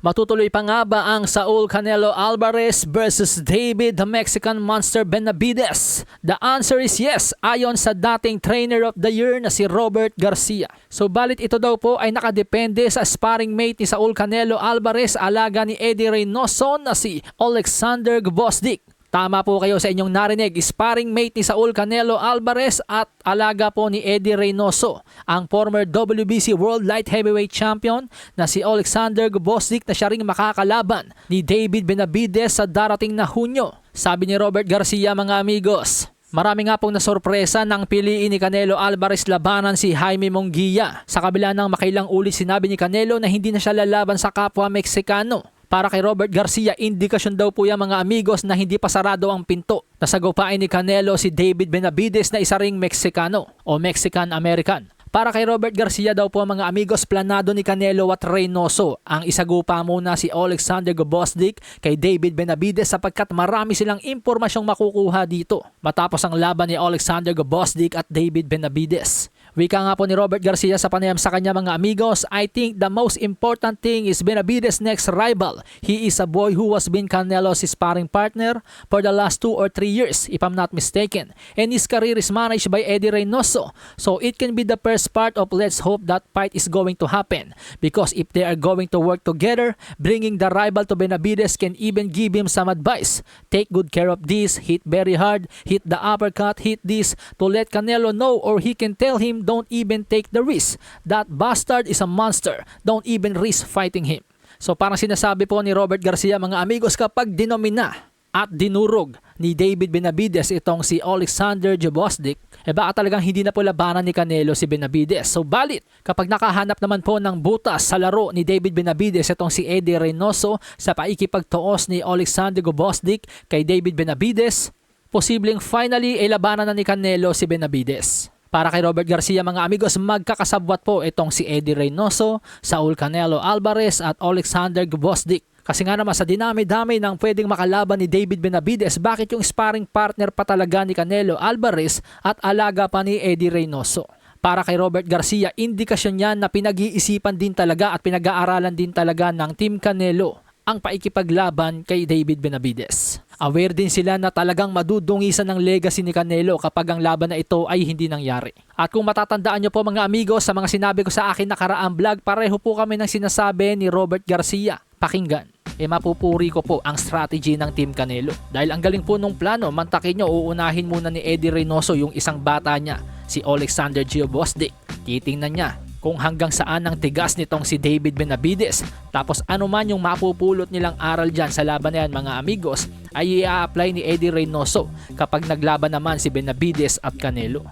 Matutuloy pa nga ba ang Saul Canelo Alvarez versus David the Mexican Monster Benavides? The answer is yes, ayon sa dating trainer of the year na si Robert Garcia. So balit ito daw po ay nakadepende sa sparring mate ni Saul Canelo Alvarez alaga ni Eddie Reynoso na si Alexander Gvozdyk. Tama po kayo sa inyong narinig, sparring mate ni Saul Canelo Alvarez at alaga po ni Eddie Reynoso, ang former WBC World Light Heavyweight Champion na si Alexander Gvozdyk na siya ring makakalaban ni David Benavides sa darating na Hunyo. Sabi ni Robert Garcia mga amigos, Marami nga pong nasorpresa nang piliin ni Canelo Alvarez labanan si Jaime Monguia. Sa kabila ng makailang ulit sinabi ni Canelo na hindi na siya lalaban sa kapwa Meksikano. Para kay Robert Garcia, indikasyon daw po yung mga amigos na hindi pa sarado ang pinto. Nasagupain ni Canelo si David Benavides na isa ring Meksikano o Mexican-American. Para kay Robert Garcia daw po mga amigos, planado ni Canelo at Reynoso ang isagupa muna si Alexander Gvozdyk kay David Benavides sapagkat marami silang impormasyong makukuha dito matapos ang laban ni Alexander Gvozdyk at David Benavides. Wika nga po ni Robert Garcia sa panayam sa kanya mga amigos, I think the most important thing is Benavides' next rival. He is a boy who has been Canelo's sparring partner for the last two or three years, if I'm not mistaken. And his career is managed by Eddie Reynoso. So it can be the first part of let's hope that fight is going to happen. Because if they are going to work together, bringing the rival to Benavides can even give him some advice. Take good care of this, hit very hard, hit the uppercut, hit this to let Canelo know or he can tell him don't even take the risk. That bastard is a monster. Don't even risk fighting him. So parang sinasabi po ni Robert Garcia mga amigos kapag dinomina at dinurog ni David Benavides itong si Alexander Jabosdik, eh baka talagang hindi na po labanan ni Canelo si Benavides. So balit, kapag nakahanap naman po ng butas sa laro ni David Benavides itong si Eddie Reynoso sa paikipagtuos ni Alexander Gvozdyk kay David Benavides, posibleng finally ay labanan na ni Canelo si Benavides. Para kay Robert Garcia mga amigos, magkakasabwat po itong si Eddie Reynoso, Saul Canelo Alvarez at Alexander Gvozdyk. Kasi nga naman sa dinami-dami ng pwedeng makalaban ni David Benavides, bakit yung sparring partner pa talaga ni Canelo Alvarez at alaga pa ni Eddie Reynoso? Para kay Robert Garcia, indikasyon yan na pinag-iisipan din talaga at pinag-aaralan din talaga ng Team Canelo ang paikipaglaban kay David Benavides. Aware din sila na talagang madudungisan ng legacy ni Canelo kapag ang laban na ito ay hindi nangyari. At kung matatandaan nyo po mga amigos sa mga sinabi ko sa akin nakaraang vlog, pareho po kami ng sinasabi ni Robert Garcia. Pakinggan e mapupuri ko po ang strategy ng Team Canelo. Dahil ang galing po nung plano, mantakin nyo, uunahin muna ni Eddie Reynoso yung isang bata niya, si Alexander Giobosdic. Titingnan niya kung hanggang saan ang tigas nitong si David Benavides. Tapos ano man yung mapupulot nilang aral dyan sa laban na yan mga amigos, ay i-apply ni Eddie Reynoso kapag naglaban naman si Benavides at Canelo.